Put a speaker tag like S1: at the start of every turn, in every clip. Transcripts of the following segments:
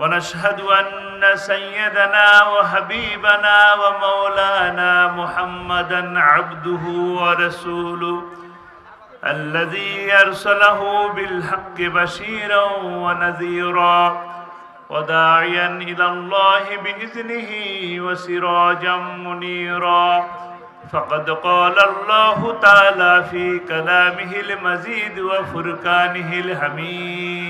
S1: ونشهد أن سيدنا وحبيبنا ومولانا محمدا عبده ورسوله الذي أرسله بالحق بشيرا ونذيرا وداعيا إلى الله بإذنه وسراجا منيرا. فقد قال الله تعالى في كلامه المزيد وفرقانه الحميد.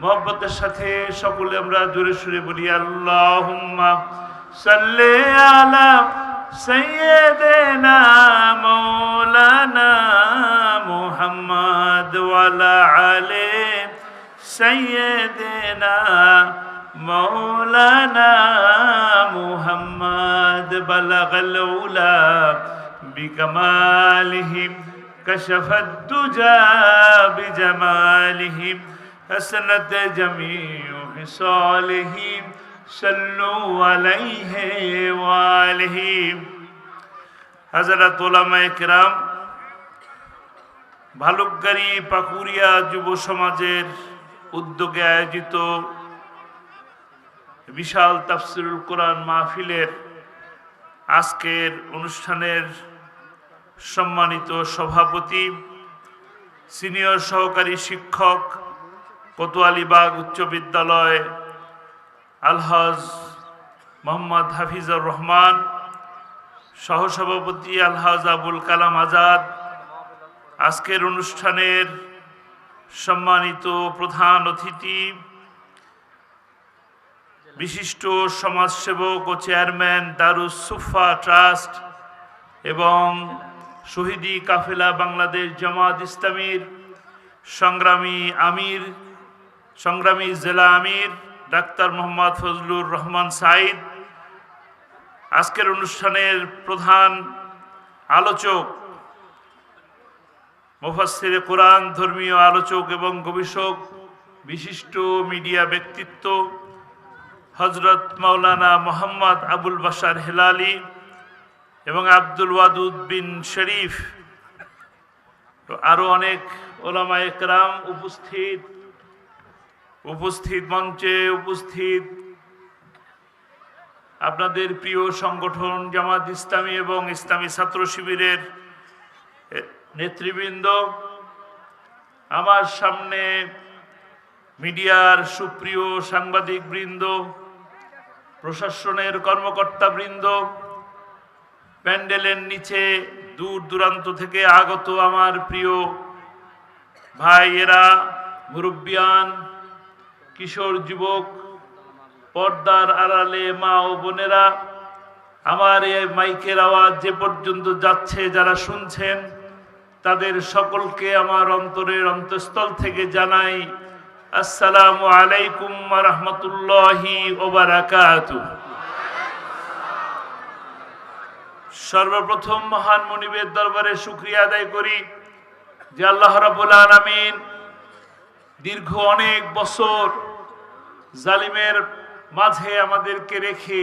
S1: মোহাম্মতের সাথে সকলে আমরা জোরে সুরে বলি আল্লাহ সাল্লে আলা সৈয়দেনা মৌলানা মোহাম্মদ ওয়ালা আলে সৈয়দেনা মৌলানা মোহাম্মদ বলগল উলা বিকমালহিম কশফদ্দুজা বিজমালহিম حسنت جميع خصالهم صلوا عليه وآله حضرت علماء کرام ভালুকগাড়ি পাকুরিয়া যুব সমাজের উদ্যোগে আয়োজিত বিশাল তাফসিরুল কোরআন মাহফিলের আজকের অনুষ্ঠানের সম্মানিত সভাপতি সিনিয়র সহকারী শিক্ষক কোতোয়ালিবাগ উচ্চ বিদ্যালয়, আলহাজ মোহাম্মদ হাফিজুর রহমান, সহসভাপতি আলহাজ আবুল কালাম আজাদ। আজকের অনুষ্ঠানের সম্মানিত প্রধান অতিথি, বিশিষ্ট সমাজসেবক ও চেয়ারম্যান দারুস সুফা ট্রাস্ট এবং শহীদি কাফেলা বাংলাদেশ জামাত ইসলামীর সংগ্রামী আমির সংগ্রামী জেলা আমির ডাক্তার মোহাম্মদ ফজলুর রহমান সাইদ, আজকের অনুষ্ঠানের প্রধান আলোচক মুফাসির কোরআন, ধর্মীয় আলোচক এবং গবেষক, বিশিষ্ট মিডিয়া ব্যক্তিত্ব হজরত মাওলানা মোহাম্মদ আবুল বাসার হেলালি এবং আব্দুল ওয়াদুদ বিন শরীফ। আরও অনেক ওলামা একরাম উপস্থিত উপস্থিত মঞ্চে উপস্থিত আপনাদের প্রিয় সংগঠন জামাত ইসলামী এবং ইসলামী ছাত্র শিবিরের নেতৃবৃন্দ, আমার সামনে মিডিয়ার সুপ্রিয় সাংবাদিক বৃন্দ প্রশাসনের কর্মকর্তা বৃন্দ প্যান্ডেলের নিচে দূর দূরান্ত থেকে আগত আমার প্রিয় ভাইয়েরা, মুরব্বিয়ান কিশোর যুবক, পর্দার আড়ালে মা ও বোনেরা, আমার এই মাইকের আওয়াজ যে পর্যন্ত যাচ্ছে, যারা শুনছেন, তাদের সকলকে আমার অন্তরের অন্তঃস্থল থেকে জানাই, আসসালামু আলাইকুম রহমতুল্লাহি ওবারাকাতু। সর্বপ্রথম মহান মনিবের দরবারে শুক্রিয়া আদায় করি যে আল্লাহ রাবুল আলমিন দীর্ঘ অনেক বছর জালিমের মাঝে আমাদেরকে রেখে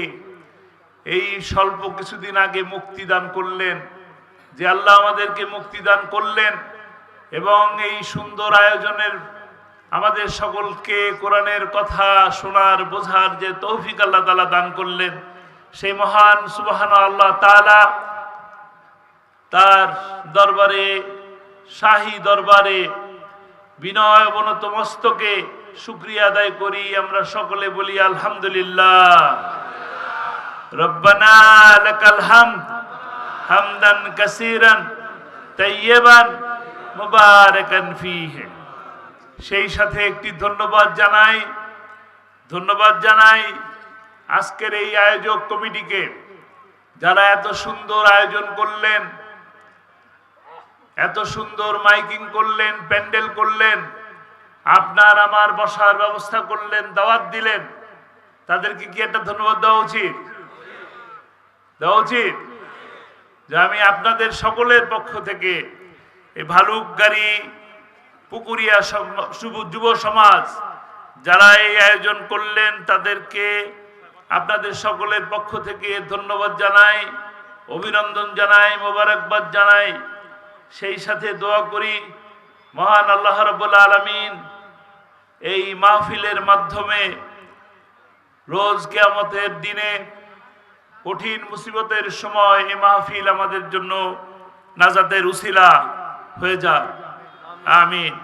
S1: এই স্বল্প কিছুদিন আগে মুক্তি দান করলেন, যে আল্লাহ আমাদেরকে মুক্তি দান করলেন এবং এই সুন্দর আয়োজনের আমাদের সকলকে কোরআনের কথা শোনার, বোঝার যে তৌফিক আল্লাহ তালা দান করলেন, সেই মহান সুবাহান আল্লাহ তালা তার দরবারে, শাহী দরবারে বিনয় অবনত মস্তকে শুক্রিয়া আদায় করি, আমরা সকলে বলি আলহামদুলিল্লাহ। রব্বানা লাকাল হামদ হামদান কাসীরান, তাইয়্যিবান, মুবারাকান ফীহি। সেই সাথে একটি ধন্যবাদ জানাই ধন্যবাদ জানাই আজকের এই আয়োজক কমিটিকে, যারা এত সুন্দর আয়োজন করলেন, এত সুন্দর মাইকিং করলেন, প্যান্ডেল করলেন আপনার আমার বসার ব্যবস্থা করলেন, দাওয়াত দিলেন। তাদেরকে কি একটা ধন্যবাদ দেওয়া উচিত? দেওয়া উচিত? যে আমি আপনাদের সকলের পক্ষ থেকে এই ভালুকগাড়ি পুকুরিয়া সম- শুভ- যুব সমাজ, যারা এই আয়োজন করলেন, তাদেরকে আপনাদের সকলের পক্ষ থেকে ধন্যবাদ জানাই, অভিনন্দন জানাই, মোবারকবাদ জানাই। সেই সাথে দোয়া করি, মহান আল্লাহ রব্বুল আলমিন এই মাহফিলের মাধ্যমে রোজ কেয়ামতের দিনে কঠিন মুসিবতের সময় এই মাহফিল আমাদের জন্য নাজাতের উসিলা হয়ে যাক। আমিন।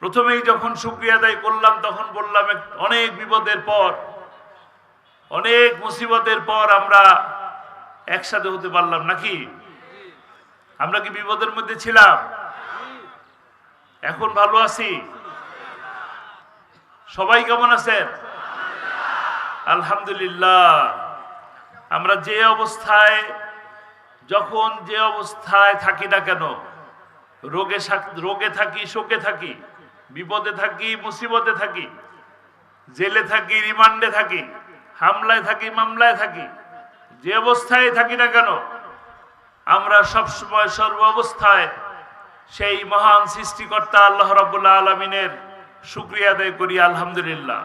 S1: প্রথমেই যখন শুক্রিয়া আদায় করলাম, তখন বললাম, অনেক বিপদের পর, অনেক মুসিবতের পর আমরা একসাথে হতে পারলাম নাকি? আমরা কি বিপদের মধ্যে ছিলাম? এখন ভালো আছি। সবাই কেমন আছেন? আলহামদুলিল্লাহ। আমরা যে অবস্থায়, যখন যে অবস্থায় থাকি না কেন, রোগে রোগে থাকি, শোকে থাকি, বিপদে থাকি, মুসিবতে থাকি, জেলে থাকি, রিমান্ডে থাকি, হামলায় থাকি, মামলায় থাকি, যে অবস্থায় থাকি না কেন, আমরা সবসময় সর্ব অবস্থায় সেই মহান সৃষ্টিকর্তা আল্লাহ রাব্বুল আলমিনের শুক্রিয়া আদায় করি, আলহামদুলিল্লাহ।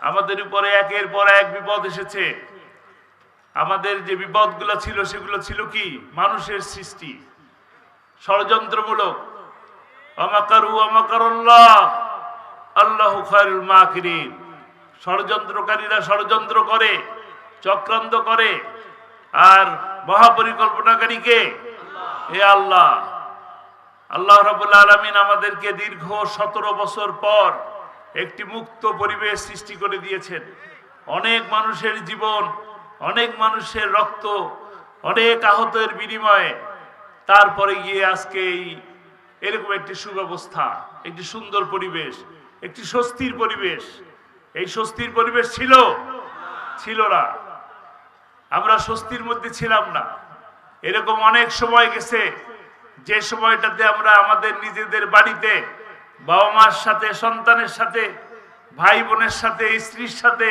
S1: আমাদের উপরে একের পর এক বিপদ এসেছে। আমাদের যে বিপদগুলো ছিল, সেগুলো ছিল কি? মানুষের সৃষ্টি। ষড়যন্ত্রমূলক। অমাকারু অমাকারুল্লাহ। আল্লাহ খায়রুল মাকিরিন। ষড়যন্ত্রকারীরা ষড়যন্ত্র করে, চক্রান্ত করে, আর মহাপরিকল্পনাকারীকে এ আল্লাহ আল্লাহ রাবুল আলমিন আমাদেরকে দীর্ঘ সতেরো বছর পর একটি মুক্ত পরিবেশ সৃষ্টি করে দিয়েছেন। অনেক মানুষের জীবন, অনেক মানুষের রক্ত, অনেক আহতের বিনিময়ে তারপরে গিয়ে আজকে এই এরকম একটি সুব্যবস্থা, একটি সুন্দর পরিবেশ, একটি স্বস্তির পরিবেশ। এই স্বস্তির পরিবেশ ছিল? ছিল না। আমরা স্বস্তির মধ্যে ছিলাম না। এরকম অনেক সময় গেছে যে সময়টাতে আমরা আমাদের নিজেদের বাড়িতে বাবা মার সাথে, সন্তানের সাথে ভাই বোনের সাথে, স্ত্রীর সাথে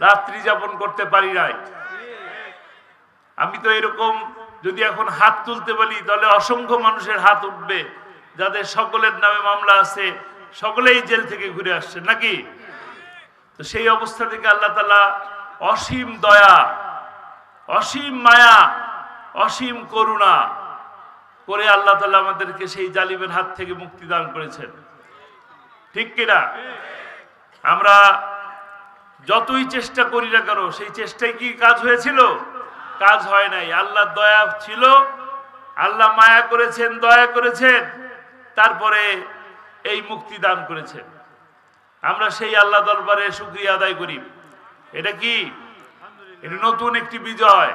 S1: রাত্রি যাপন করতে পারি নাই। আমি তো এরকম যদি এখন হাত তুলতে বলি, তাহলে অসংখ্য মানুষের হাত উঠবে, যাদের সকলের নামে মামলা আছে, সকলেই জেল থেকে ঘুরে আসছে, নাকি? তো সেই অবস্থা থেকে আল্লাহ তালা অসীম দয়া, অসীম মায়া, অসীম করুণা করে আল্লাহ তালা আমাদেরকে সেই জালিমের হাত থেকে মুক্তি দান করেছেন। ঠিক কিনা? আমরা যতই চেষ্টা করি না কেন, সেই চেষ্টায় কি কাজ হয়েছিল? কাজ হয় নাই। আল্লাহ দয়া ছিল, আল্লাহ মায়া করেছেন, দয়া করেছেন, তারপরে এই মুক্তি দান করেছেন। আমরা সেই আল্লাহ দরবারে শুক্রিয়া আদায় করি। এটা কি? এটা নতুন একটি বিজয়।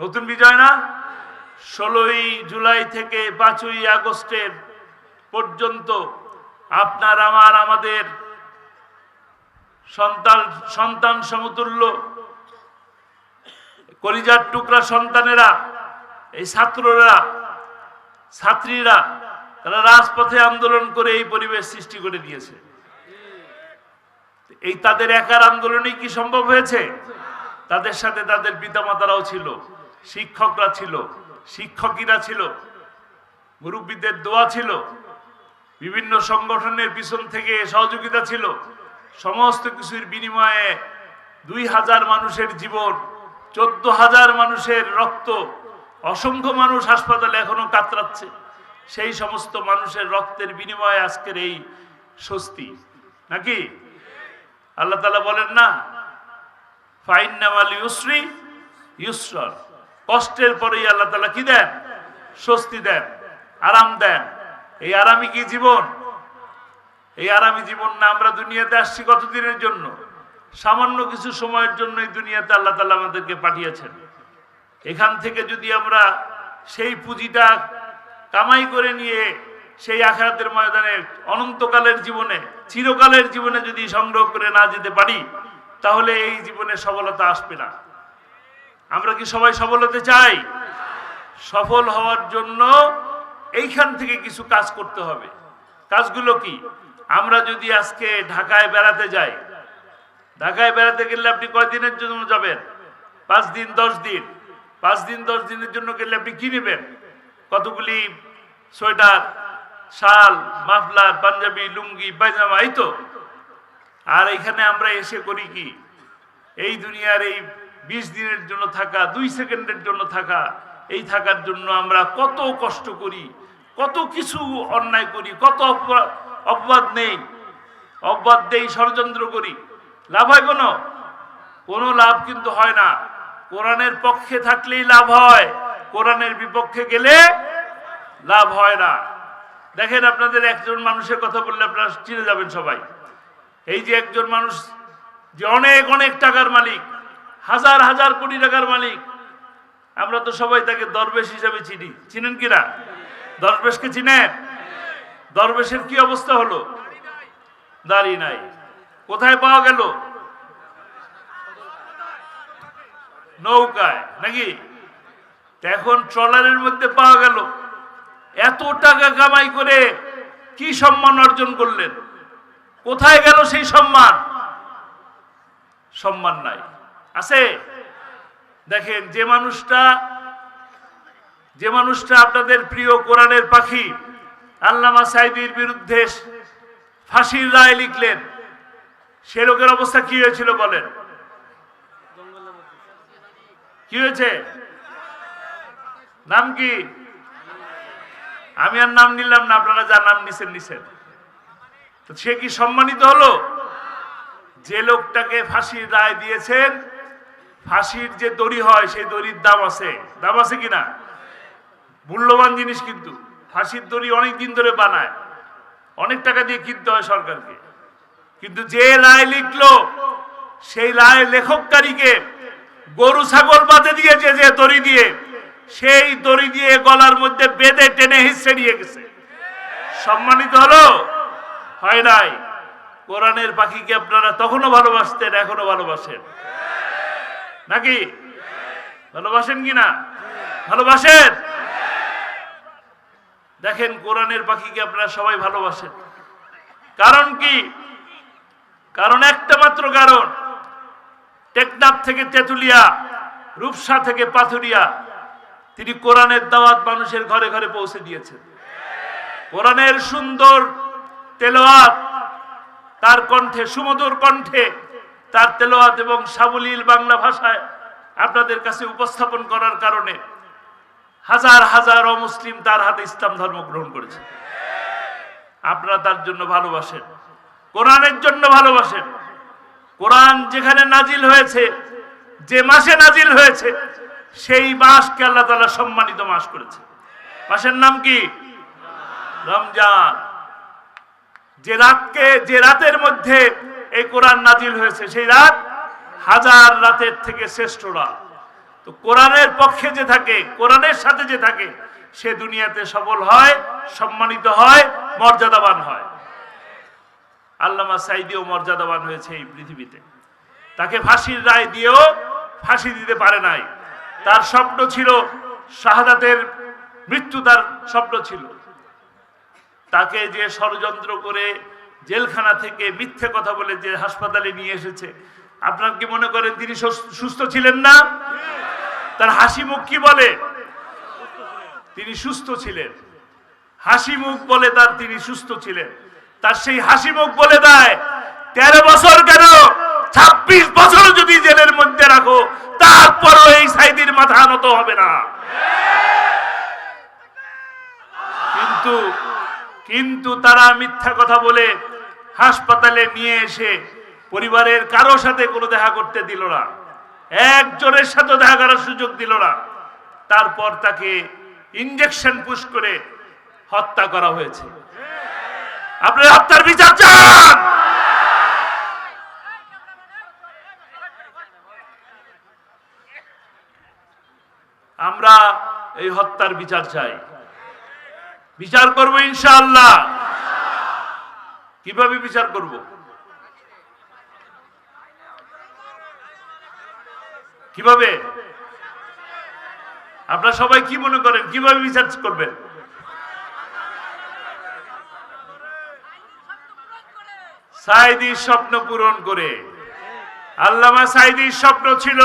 S1: নতুন বিজয় না? ষোলোই জুলাই থেকে পাঁচই আগস্টের পর্যন্ত আপনার, আমার, আমাদের সন্তান সন্তান সমতুল্য, কলিজার টুকরা সন্তানেরা, এই ছাত্ররা, ছাত্রীরা, তারা রাজপথে আন্দোলন করে এই পরিবেশ সৃষ্টি করে দিয়েছে। এই তাদের একার আন্দোলনই কি সম্ভব হয়েছে? তাদের সাথে তাদের পিতামাতারাও ছিল, শিক্ষকরা ছিল। শিক্ষকীরা ছিল, মুরব্বীদের দোয়া ছিল, বিভিন্ন সংগঠনের পিছন থেকে সহযোগিতা ছিল, সমস্ত কিছুর বিনিময়ে দুই হাজার মানুষের জীবন, চোদ্দ হাজার মানুষের রক্ত, অসংখ্য মানুষ হাসপাতালে এখনও কাতরাচ্ছে। সেই সমস্ত মানুষের রক্তের বিনিময়ে আজকের এই স্বস্তি। নাকি? আল্লাহ তালা বলেন না, ফাইন্নামাল ইউসরি ইউসর কষ্টের পরেই আল্লাহ তালা কি দেন? স্বস্তি দেন, আরাম দেন। এই আরামই কি জীবন? এই আরামী জীবন না আমরা দুনিয়াতে আসছি কতদিনের জন্য? সামান্য কিছু সময়ের জন্য এই দুনিয়াতে আল্লাহ তালা আমাদেরকে পাঠিয়েছেন। এখান থেকে যদি আমরা সেই পুঁজিটা কামাই করে নিয়ে সেই আখারাতের ময়দানে অনন্তকালের জীবনে, চিরকালের জীবনে যদি সংগ্রহ করে না যেতে পারি, তাহলে এই জীবনে সফলতা আসবে না। আমরা কি সবাই সফল হতে চাই? সফল হওয়ার জন্য এইখান থেকে কিছু কাজ করতে হবে। কাজগুলো কি? আমরা যদি আজকে ঢাকায় বেড়াতে যাই, ঢাকায় বেড়াতে গেলে আপনি কয়দিনের জন্য যাবেন? পাঁচ দিন, দশ দিন। পাঁচ দিন, দশ দিনের জন্য গেলে আপনি কি নেবেন? কতগুলি সোয়েটার, শাল, মাফলার, পাঞ্জাবি, লুঙ্গি, পায়জামা, এই তো। আর এখানে আমরা এসে করি কি? এই দুনিয়ার এই বিশ দিনের জন্য থাকা, দুই সেকেন্ডের জন্য থাকা, এই থাকার জন্য আমরা কত কষ্ট করি, কত কিছু অন্যায় করি, কত অপবাদ নেই। অপবাদ দেই ষড়যন্ত্র করি। লাভ হয় কোনো? কোনো লাভ কিন্তু হয় না। কোরআনের পক্ষে থাকলেই লাভ হয়। কোরআনের বিপক্ষে গেলে লাভ হয় না। দেখেন আপনাদের একজন মানুষের কথা বললে আপনারা চিনে যাবেন সবাই। এই যে একজন মানুষ যে অনেক অনেক টাকার মালিক হাজার হাজার কোটি টাকার মালিক। আমরা তো সবাই তাকে দরবেশ হিসাবে চিনি। চিনেন কিনা দরবেশকে চিনেন? দরবেশের কি অবস্থা হলো? দাড়ি নাই। কোথায় পাওয়া গেল? নৌকায়, নাকি? এখন ট্রলারের মধ্যে পাওয়া গেল। এত টাকা কামাই করে কি সম্মান অর্জন করলেন? কোথায় গেল সেই সম্মান? সম্মান নাই। আছে? দেখেন, যে মানুষটা যে মানুষটা আপনাদের প্রিয় কোরআনের পাখি, আল্লামা সাইদির বিরুদ্ধে ফাঁসির রায় লিখলেন, সে লোকের অবস্থা কি হয়েছিল বলেন? কি হয়েছে? নাম কি? আমি আর নাম নিলাম না, আপনারা যা নাম নিছেন নিছেন। তো সে কি সম্মানিত হলো? যে লোকটাকে ফাঁসির রায় দিয়েছেন ফাঁসির যে দড়ি হয়, সেই দড়ির দাম আছে। দাম আছে কিনা মূল্যবান জিনিস কিন্তু। ফাঁসির দড়ি অনেক দিন ধরে বানায়। অনেক টাকা দিয়ে কিনতে হয় সরকারকে। কিন্তু যে রায় লিখলো, সেই রায় লেখককারীকে গরু, ছাগল বাঁধে দিয়েছে যে দড়ি দিয়ে, সেই দড়ি দিয়ে গলার মধ্যে বেঁধে টেনে হিসে নিয়ে গেছে। সম্মানিত হলো? হয় নাই? কোরআনের পাখিকে আপনারা তখনও ভালোবাসতেন এখনও ভালোবাসেন। নাকি? ভালোবাসেন কি না? ভালোবাসেন? দেখেন, কোরআনের পাখিকে আপনারা সবাই ভালোবাসেন। কারণ কি? কারণ একটা মাত্র কারণ। টেকনাফ থেকে তেতুলিয়া, রূপসা থেকে পাথুরিয়া, তিনি কোরআনের দাওয়াত মানুষের ঘরে ঘরে পৌঁছে দিয়েছেন। কোরআনের সুন্দর তেলোয়াত তার কণ্ঠে, সুমধুর কণ্ঠে তার তেলোয়াত এবং সাবলীল বাংলা ভাষায় আপনাদের কাছে উপস্থাপন করার কারণে হাজার হাজার অমুসলিম তার হাতে ইসলাম ধর্ম গ্রহণ করেছে। আপনারা তার জন্য ভালোবাসেন, কোরআনের জন্য ভালোবাসেন। কোরআন যেখানে নাজিল হয়েছে, যে মাসে নাজিল হয়েছে, সেই মাসকে আল্লাহ তালা সম্মানিত মাস করেছে। মাসের নাম কি? রমজান। যে রাতকে, যে রাতের মধ্যে এই কোরআন নাজিল হয়েছে, সেই রাত হাজার রাতের থেকে শ্রেষ্ঠ রাত তো কোরআনের পক্ষে যে থাকে, কোরআনের সাথে যে থাকে, সে দুনিয়াতে সফল হয়, সম্মানিত হয়, মর্যাদাবান হয়। আল্লামা সাইদিও মর্যাদাবান হয়েছে এই পৃথিবীতে। তাকে ফাঁসির রায় দিয়েও ফাঁসি দিতে পারে নাই। তার স্বপ্ন ছিল শাহাদাতের মৃত্যু, তার স্বপ্ন ছিল। তাকে যে ষড়যন্ত্র করে জেলখানা থেকে মিথ্যে কথা বলে যে হাসপাতালে নিয়ে এসেছে। আপনার কি মনে করেন তিনি সুস্থ ছিলেন না? তার হাসি মুখ কি বলে? তিনি সুস্থ ছিলেন। হাসি মুখ বলে তার তিনি সুস্থ ছিলেন। তার সেই হাসি মুখ বলে দেয়, তেরো বছর কেন? ছাব্বিশ বছর যদি জেলের মধ্যে রাখো, তারপরও এই সাইদির মাথা নত হবে না। কিন্তু কিন্তু তারা মিথ্যা কথা বলে হাসপাতালে নিয়ে এসে পরিবারের কারও সাথে কোনো দেখা করতে দিল না। একজনের সাথে দেখা করার সুযোগ দিল না। তারপর তাকে ইঞ্জেকশন পুশ করে হত্যা করা হয়েছে। আপনার হত্যার বিচার চান! আমরা এই হত্যার বিচার চাই। বিচার করব ইনশাআল্লাহ। কীভাবে বিচার করব? কীভাবে? আপনারা সবাই কি মনে করেন? কীভাবে বিচার করবেন? সাইদির স্বপ্ন পূরণ করে। আল্লামা সাইদির স্বপ্ন ছিল,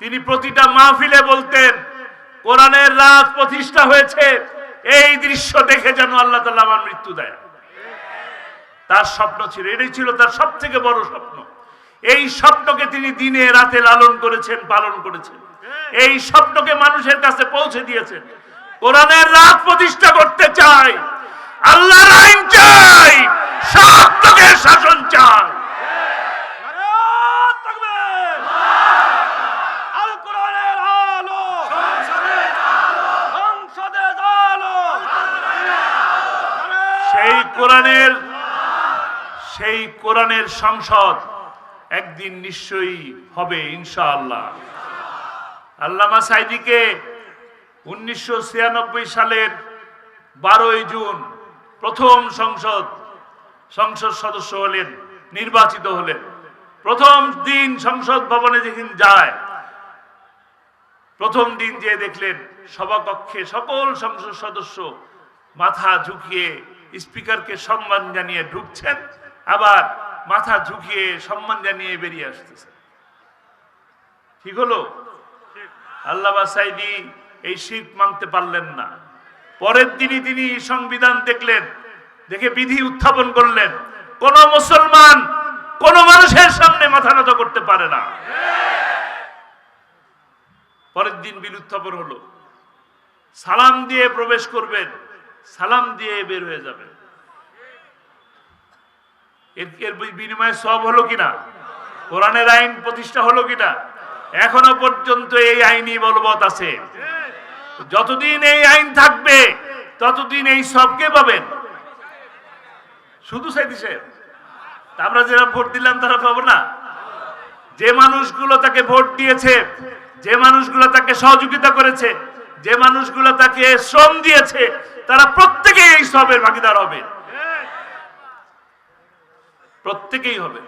S1: তিনি প্রতিটা মাহফিলে বলতেন, কোরআনের রাজ প্রতিষ্ঠা হয়েছে। এই দৃশ্য দেখে যেন আল্লাহ তাআলা আমার মৃত্যু দেয়। তার স্বপ্ন ছিল, এটাই ছিল তার সব থেকে বড় স্বপ্ন। এই স্বপ্নকে তিনি দিনে রাতে লালন করেছেন, পালন করেছেন। এই স্বপ্নকে মানুষের কাছে পৌঁছে দিয়েছেন। কোরআনের রাত প্রতিষ্ঠা করতে চাই, আল্লাহর আইন চাই সত্যকে শাসন চাই
S2: নারায়ণ তাকবীর! আল কোরআনের আলো সংসদে আলো
S1: সেই কোরআনের, সেই কোরআনের সংসদ একদিন নিশ্চয়ই হবে, ইনশাআল্লাহ। আল্লামা সাইদিকে উনিশশো সালের বারোই জুন প্রথম সংসদ সংসদ সদস্য হলেন, নির্বাচিত হলেন। প্রথম দিন সংসদ ভবনে যেদিন যায়, প্রথম দিন যে দেখলেন সভাকক্ষে সকল সংসদ সদস্য মাথা ঝুঁকিয়ে স্পিকারকে সম্মান জানিয়ে ঢুকছেন, আবার মাথা ঝুঁকিয়ে সম্মান জানিয়ে বেরিয়ে আসতেছে। ঠিক হলো? আল্লাহ সাইদি এই শীত মানতে পারলেন না। পরের দিনই তিনি সংবিধান দেখলেন, দেখে বিধি উত্থাপন করলেন। কোন মুসলমান কোন মানুষের সামনে মাথা নত করতে পারে না। পরের দিন বিল উত্থাপন হলো। সালাম দিয়ে প্রবেশ করবেন। সালাম দিয়ে বের হয়ে যাবেন এর বিনিময়ে সব হলো কিনা? কোরআনের আইন প্রতিষ্ঠা হলো কিনা? এখনও পর্যন্ত এই আইনই বলবৎ আছে। যতদিন এই আইন থাকবে, ততদিন এই সবকে পাবেন। শুধু সাইদি সাহেব আমরা যারা ভোট দিলাম তারা পাবো না। যে মানুষগুলো তাকে ভোট দিয়েছে, যে মানুষগুলো তাকে সহযোগিতা করেছে যে মানুষগুলো তাকে শ্রম দিয়েছে, তারা প্রত্যেকেই এই সবের ভাগিদার হবে। প্রত্যেকেই হবে।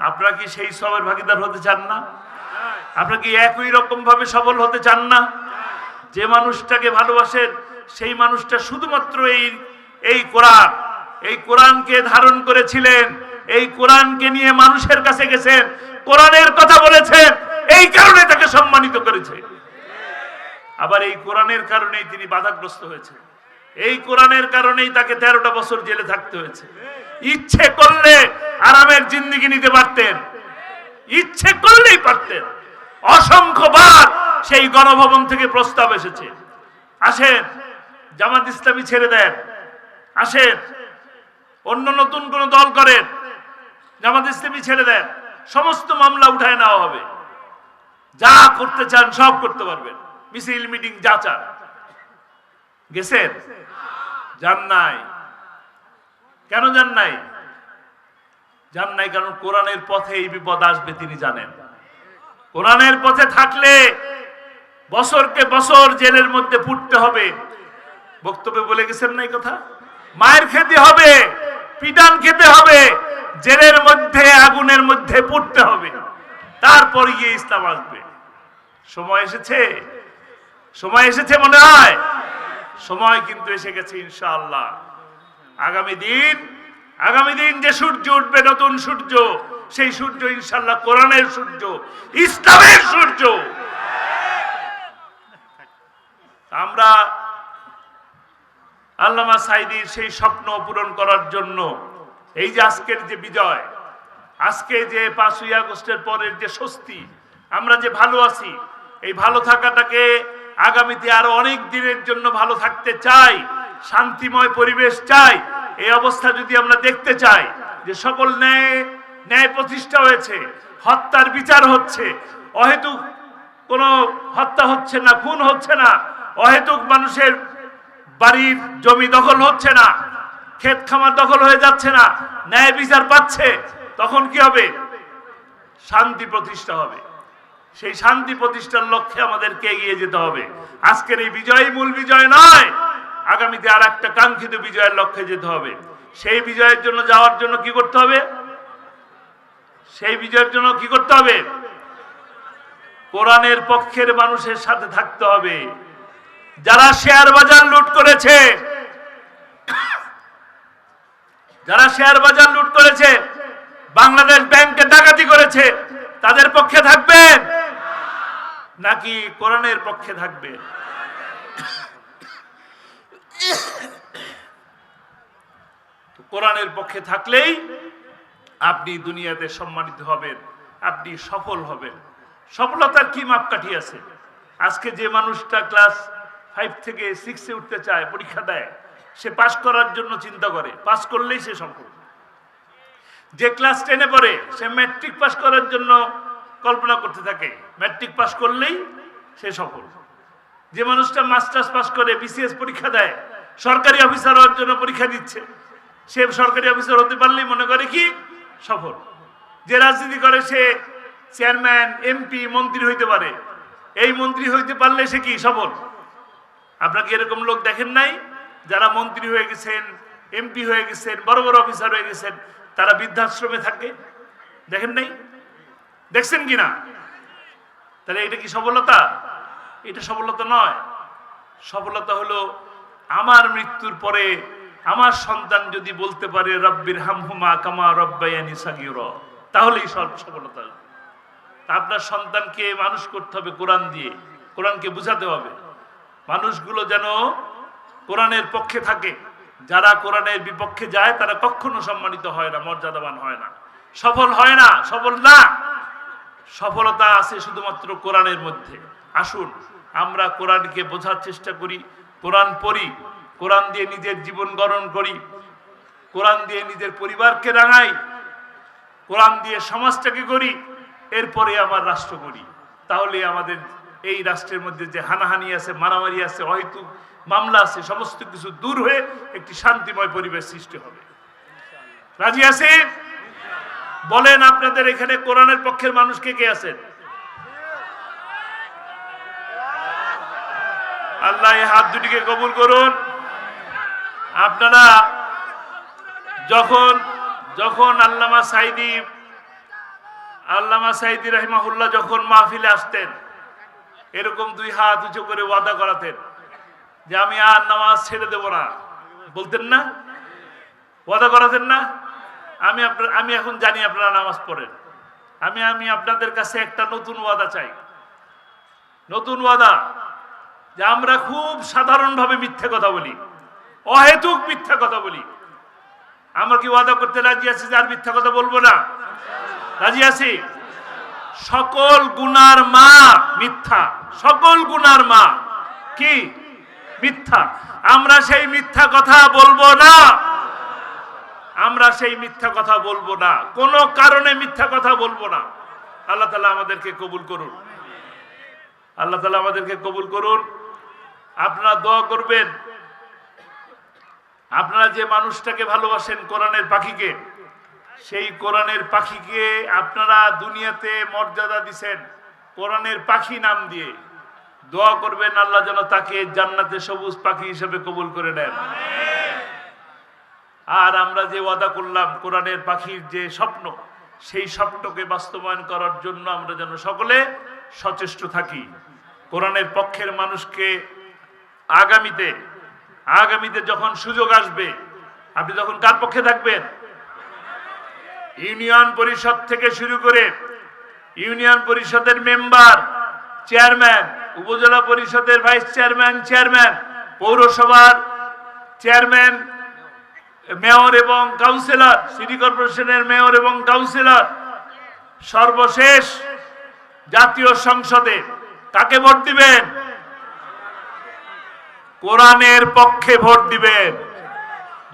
S1: আপনারা কি সেই সবের ভাগিদার হতে চান না? আপনারা কি একই রকম ভাবে সফল হতে চান না? যে মানুষটাকে ভালোবাসেন, সেই মানুষটা শুধুমাত্র এই এই কোরআন, এই কোরআনকে ধারণ করেছিলেন, এই কোরআনকে নিয়ে মানুষের কাছে গেছেন, কোরআনের কথা বলেছেন, এই কারণে তাকে সম্মানিত করেছে। আবার এই কোরআনের কারণেই তিনি বাধাগ্রস্ত হয়েছে এই কোরআনের কারণেই তাকে তেরোটা বছর জেলে থাকতে হয়েছে। ইচ্ছে করলে আরামের জিন্দিগি নিতে পারতেন। ইচ্ছে করলেই পারতেন। অসংখ্যবার সেই গণভবন থেকে প্রস্তাব এসেছে। আসেন, জামাত ইসলামী ছেড়ে দেন। আসেন, অন্য নতুন কোন দল করেন। জামাত ইসলামী ছেড়ে দেন। সমস্ত মামলা উঠায় নেওয়া হবে। যা করতে চান সব করতে পারবেন। মিছিল, মিটিং, যা চান। গেছেন? যান নাই। কেন যান নাই? যান নাই কারণ কোরআনের পথে এই বিপদ আসবে তিনি জানেন। কোরআনের পথে থাকলে বছরকে বছর জেলের মধ্যে পুড়তে হবে। বক্তব্যে বলে গেছেন না কথা? মায়ের খেতে হবে, পিটান খেতে হবে, জেলের মধ্যে, আগুনের মধ্যে পুড়তে হবে। তারপর গিয়ে ইসলাম আসবে। সময় এসেছে। সময় এসেছে মনে হয়? সময় কিন্তু এসে গেছে ইনশাআল্লাহ। আগামী দিন আগামী দিন যে সূর্য উঠবে, নতুন সূর্য, সেই সূর্য ইনশাল্লাহ কোরআনের সূর্য, ইসলামের সূর্য। আমরা আল্লামা সাইদির সেই স্বপ্ন পূরণ করার জন্য, এই যে আজকের যে বিজয়, আজকে যে পাঁচই আগস্টের পরের যে স্বস্তি, আমরা যে ভালো আছি, এই ভালো থাকাটাকে আগামীতে আরও অনেক দিনের জন্য ভালো থাকতে চাই, শান্তিময় পরিবেশ চাই। এই অবস্থা যদি আমরা দেখতে চাই যে সকল ন্যায় ন্যায় প্রতিষ্ঠা হয়েছে, হত্যার বিচার হচ্ছে, অহেতুক কোনো হত্যা হচ্ছে না, খুন হচ্ছে না, অহেতুক মানুষের বাড়ির জমি দখল হচ্ছে না, ক্ষেত খামার দখল হয়ে যাচ্ছে না, ন্যায় বিচার পাচ্ছে, তখন কি হবে? শান্তি প্রতিষ্ঠা হবে। সেই শান্তি প্রতিষ্ঠার লক্ষ্যে আমাদেরকে এগিয়ে যেতে হবে। আজকের এই বিজয়ই মূল বিজয় নয়, আগামীতে আর একটা কাঙ্ক্ষিত বিজয়ের লক্ষ্যে যেতে হবে। সেই বিজয়ের জন্য যাওয়ার জন্য কি করতে হবে? সেই বিজয়ের জন্য কি করতে হবে? কোরআনের পক্ষের মানুষের সাথে থাকতে হবে। যারা শেয়ার বাজার লুট করেছে, যারা শেয়ার বাজার লুট করেছে, বাংলাদেশ ব্যাংকে ডাকাতি করেছে, তাদের পক্ষে থাকবেন। নাকি কোরআনের পক্ষে থাকবে? কোরআনের পক্ষে থাকলেই আপনি দুনিয়াতে সম্মানিত হবেন, আপনি সফল হবেন। সফলতার কি মাপকাঠি আছে? আজকে যে মানুষটা ক্লাস ফাইভ থেকে সিক্সে উঠতে চায়, পরীক্ষা দেয়, সে পাশ করার জন্য চিন্তা করে পাস করলেই সে সফল। যে ক্লাস টেনে পড়ে, সে ম্যাট্রিক পাস করার জন্য কল্পনা করতে থাকে। ম্যাট্রিক পাস করলেই সে সফল। যে মানুষটা মাস্টার্স পাস করে বিসিএস পরীক্ষা দেয়, সরকারি অফিসার হওয়ার জন্য পরীক্ষা দিচ্ছে, সে সরকারি অফিসার হতে পারলেই মনে করে কি? সফল। যে রাজনীতি করে, সে চেয়ারম্যান এমপি মন্ত্রী হইতে পারে। এই মন্ত্রী হইতে পারলে সে কি? সফল। আপনাকে এরকম লোক দেখেন নাই? যারা মন্ত্রী হয়ে গেছেন এমপি হয়ে গেছেন, বড় বড় অফিসার হয়ে গেছেন, তারা বৃদ্ধাশ্রমে থাকে। দেখেন নাই? দেখছেন কিনা? তাহলে এটা কি সফলতা? এটা সফলতা নয়। সফলতা হলো আমার মৃত্যুর পরে আমার সন্তান যদি বলতে পারে, রব্বির হামহুমা কামা রব্বায়ানি সাগির তাহলেই সফলতা। আপনার সন্তানকে মানুষ করতে হবে কোরআন দিয়ে। কোরআনকে বুঝাতে হবে। মানুষগুলো যেন কোরআনের পক্ষে থাকে। যারা কোরআনের বিপক্ষে যায়, তারা কখনো সম্মানিত হয় না, মর্যাদাবান হয় না। সফল হয় না, সফল না। সফলতা আছে শুধুমাত্র কোরআনের মধ্যে। আসুন, আমরা কোরআনকে বোঝার চেষ্টা করি, কোরআন পড়ি, কোরআন দিয়ে নিজের জীবন গঠন করি, কোরআন দিয়ে নিজের পরিবারকে রাঙাই, কোরআন দিয়ে সমাজটাকে করি এরপরে আমার রাষ্ট্র করি তাহলে আমাদের এই রাষ্ট্রের মধ্যে যে হানাহানি আছে, মারামারি আছে হয়তো মামলা আছে, সমস্ত কিছু দূর হয়ে একটি শান্তিময় পরিবেশ সৃষ্টি হবে। রাজি আছে বলেন আপনাদের এখানে কোরআনের পক্ষের মানুষ কে কে আছেন? আল্লাহ এই হাত দুটিকে কবুল করুন। আপনারা যখন যখন আল্লামা সাইদি আল্লামা সাইদি রহিমাহুল্লাহ যখন মাহফিলে আসতেন, এরকম দুই হাত উঁচু করে ওয়াদা করাতেন যে আমি আর নামাজ ছেড়ে দেব না। বলতেন না? ওয়াদা করাতেন না? আমি আপনার আমি এখন জানি আপনারা নামাজ পড়েন। আমি আমি আপনাদের কাছে একটা নতুন ওয়াদা চাই। নতুন ওয়াদা যে আমরা খুব সাধারণভাবে মিথ্যে কথা বলি। অহেতুক মিথ্যা কথা বলি। আমরা কি ওয়াদা করতে রাজি আছি যে আর মিথ্যা কথা বলব না? রাজি আছি? সকল গুনার মা মিথ্যা। সকল গুনার মা কি? মিথ্যা। আমরা সেই মিথ্যা কথা বলব না। আমরা সেই মিথ্যা কথা বলব না। কোনো কারণে মিথ্যা কথা বলব না। আল্লাহ তালা আমাদেরকে কবুল করুন। আল্লাহ তালা আমাদেরকে কবুল করুন। আপনারা দোয়া করবেন। আপনারা যে মানুষটাকে ভালোবাসেন কোরআনের পাখিকে, সেই কোরআনের পাখিকে আপনারা দুনিয়াতে মর্যাদা দিছেন কোরআনের পাখি নাম দিয়ে। দোয়া করবেন আল্লাহ যেন তাকে জান্নাতে সবুজ পাখি হিসেবে কবুল করে নেন। আর আমরা যে ওয়াদা করলাম, কোরআনের পাখির যে স্বপ্ন, সেই স্বপ্নকে বাস্তবায়ন করার জন্য আমরা যেন সকলে সচেষ্ট থাকি। কোরআনের পক্ষের মানুষকে আগামীতে আগামীতে যখন সুযোগ আসবে, আপনি তখন কার পক্ষে থাকবেন? ইউনিয়ন পরিষদ থেকে শুরু করে ইউনিয়ন পরিষদের মেম্বার, চেয়ারম্যান, উপজেলা পরিষদের ভাইস চেয়ারম্যান চেয়ারম্যান, পৌরসভার চেয়ারম্যান মেয়র এবং কাউন্সিলর, সিটি কর্পোরেশনের মেয়র এবং কাউন্সিলর, সর্বশেষ জাতীয় সংসদে কাকে ভোট দিবেন? কোরআনের পক্ষে ভোট দিবেন।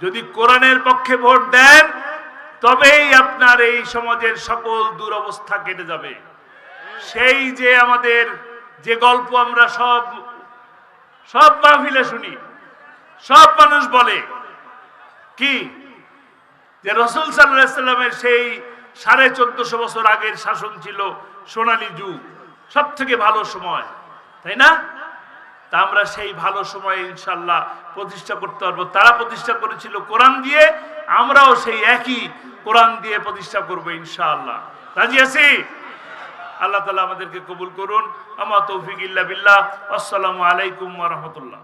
S1: যদি কোরআনের পক্ষে ভোট দেন, তবেই আপনার এই সমাজের সকল দুরবস্থা কেটে যাবে। সেই যে আমাদের যে গল্প আমরা সব সব মাহফিলে শুনি, সব মানুষ বলে কি? যে রসুল সাল্লামের সেই সাড়ে চোদ্দশো বছর আগের শাসন ছিল সোনালী যুগ সব থেকে ভালো সময়, তাই না? তা আমরা সেই ভালো সময়ে ইনশাল্লাহ প্রতিষ্ঠা করতে পারব। তারা প্রতিষ্ঠা করেছিল কোরআন দিয়ে, আমরাও সেই একই কোরআন দিয়ে প্রতিষ্ঠা করব ইনশাআল্লাহ। রাজি আছি? আল্লাহ তালা আমাদেরকে কবুল করুন। আমার তৌফিক ইল্লা বিল্লাহ। আসসালামু আলাইকুম রহমতুল্লাহ।